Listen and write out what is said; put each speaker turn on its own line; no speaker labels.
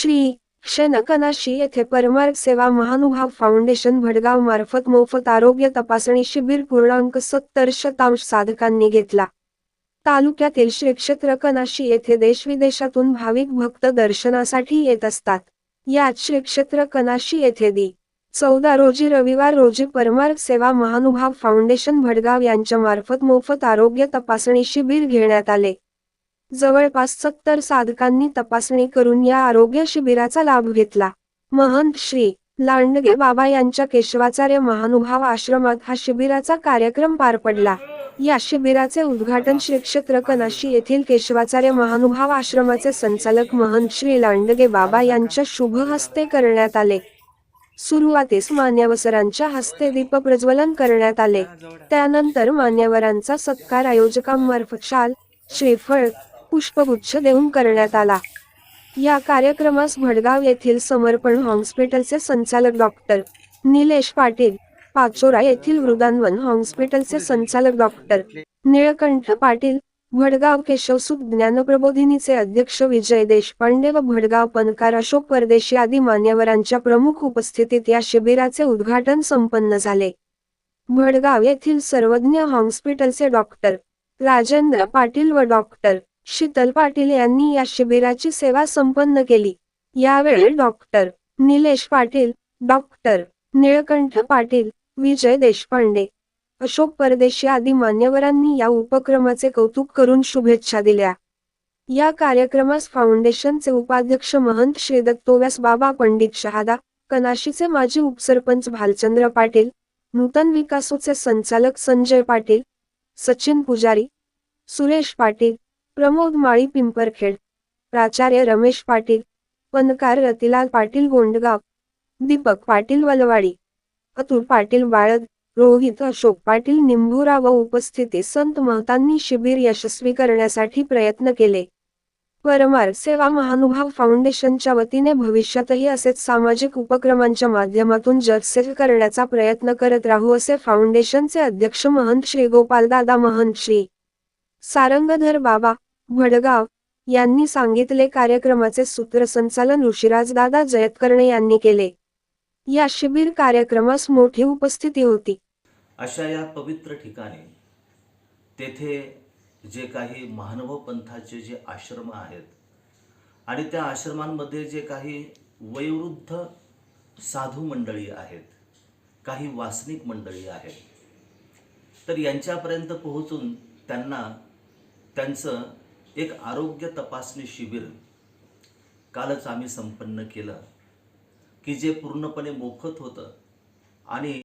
श्री क्षणकनाशी येथे परमार्ग सेवा महानुभाव फाउंडेशन भडगाव मार्फत मोफत आरोग्य तपासणी शिबिर पूर्णांक सत्तर शतांश साधकांनी घेतला. तालुक्यातील श्री क्षेत्र कनाशी येथे देशविदेशातून भाविक भक्त दर्शनासाठी येत असतात. यात श्री क्षेत्र कनाशी येथे दी. चौदा रोजी रविवार रोजी परमार्ग सेवा महानुभाव फाउंडेशन भडगाव यांच्या मार्फत मोफत आरोग्य तपासणी शिबिर घेण्यात आले. जवळपास सत्तर साधकांनी तपासणी करून या आरोग्य शिबिराचा लाभ घेतला. महंत श्री लांडगे बाबा यांच्या केशवाचार्य महानुभाव आश्रमात हा शिबिराचा कार्यक्रम पार पडला. या शिबिराचे उद्घाटन श्री क्षेत्र कनाशी येथील केशवाचार्य महानुभाव आश्रमाचे संचालक महंत श्री लांडगे बाबा यांच्या शुभ हस्ते करण्यात आले. सुरुवातीस मान्यवसरांच्या हस्ते दीप प्रज्वलन करण्यात आले. त्यानंतर मान्यवरांचा सत्कार आयोजकांमार्फत शाल श्रीफळ पुष्पगुच्छ देऊन करण्यात आला. या कार्यक्रमास भडगाव येथील समर्पण हॉस्पिटलचे संचालक डॉक्टर निलेश पाटील पाचोरा येथील वृदांवन हॉस्पिटलचे संचालक डॉक्टर निळकंठ पाटील भडगाव केशवसुख ज्ञानप्रबोधिनीचे अध्यक्ष विजय देशपांडे व भडगाव पणकार अशोक परदेशी आदी मान्यवरांच्या प्रमुख उपस्थितीत या शिबिराचे उद्घाटन संपन्न झाले. भडगाव येथील सर्वज्ञ हॉस्पिटलचे डॉक्टर राजेंद्र पाटील व डॉक्टर शीतल पाटील यांनी या शिबिराची सेवा संपन्न केली. यावेळी डॉक्टर निलेश पाटील डॉक्टर निळकंठ पाटील विजय देशपांडे अशोक परदेशी आदी मान्यवरांनी या उपक्रमाचे कौतुक करून शुभेच्छा दिल्या. या कार्यक्रमास फाउंडेशनचे उपाध्यक्ष महंत श्री दत्तोव्यास बाबा पंडित शहादा कनाशीचे माजी उपसरपंच भालचंद्र पाटील नूतन विकासोचे संचालक संजय पाटील सचिन पुजारी सुरेश पाटील प्रमोद माळी पिंपरखेड. प्राचार्य रमेश पाटील. पणकार रतिलाल पाटील गोंडगाव. दीपक पाटील वलवाडी. अतुल पाटील बाळद. रोहित अशोक पाटील निंभुरा व उपस्थिती संत महतांनी शिबिर यशस्वी करण्यासाठी प्रयत्न केले. परमार सेवा महानुभाव फाउंडेशनच्या वतीने भविष्यातही असेच सामाजिक उपक्रमांच्या माध्यमातून जगसेल करण्याचा प्रयत्न करत राहू असे फाउंडेशनचे अध्यक्ष महंत श्री गोपालदादा महंत श्री सारंगधर बाबा भडगाव यांनी सांगितले कार्यक्रमाचे सूत्रसंचालन ऋषिराजदादा जयतकर्णे यांनी केले. या शिबिर कार्यक्रमास मोठी उपस्थिती होती.
अशा या पवित्र ठिकाणी तेथे जे काही महानुभव पंथाचे जे आश्रम आहेत आणि त्या आश्रमांमध्ये जे काही वयोवृद्ध साधू मंडळी आहेत काही वासनिक मंडळी आहेत तर यांच्यापर्यंत पोहोचून त्यांना त्यांचं एक आरोग्य तपासणी शिबिर कालच आम्ही संपन्न केलं की जे पूर्णपणे मोफत होतं आणि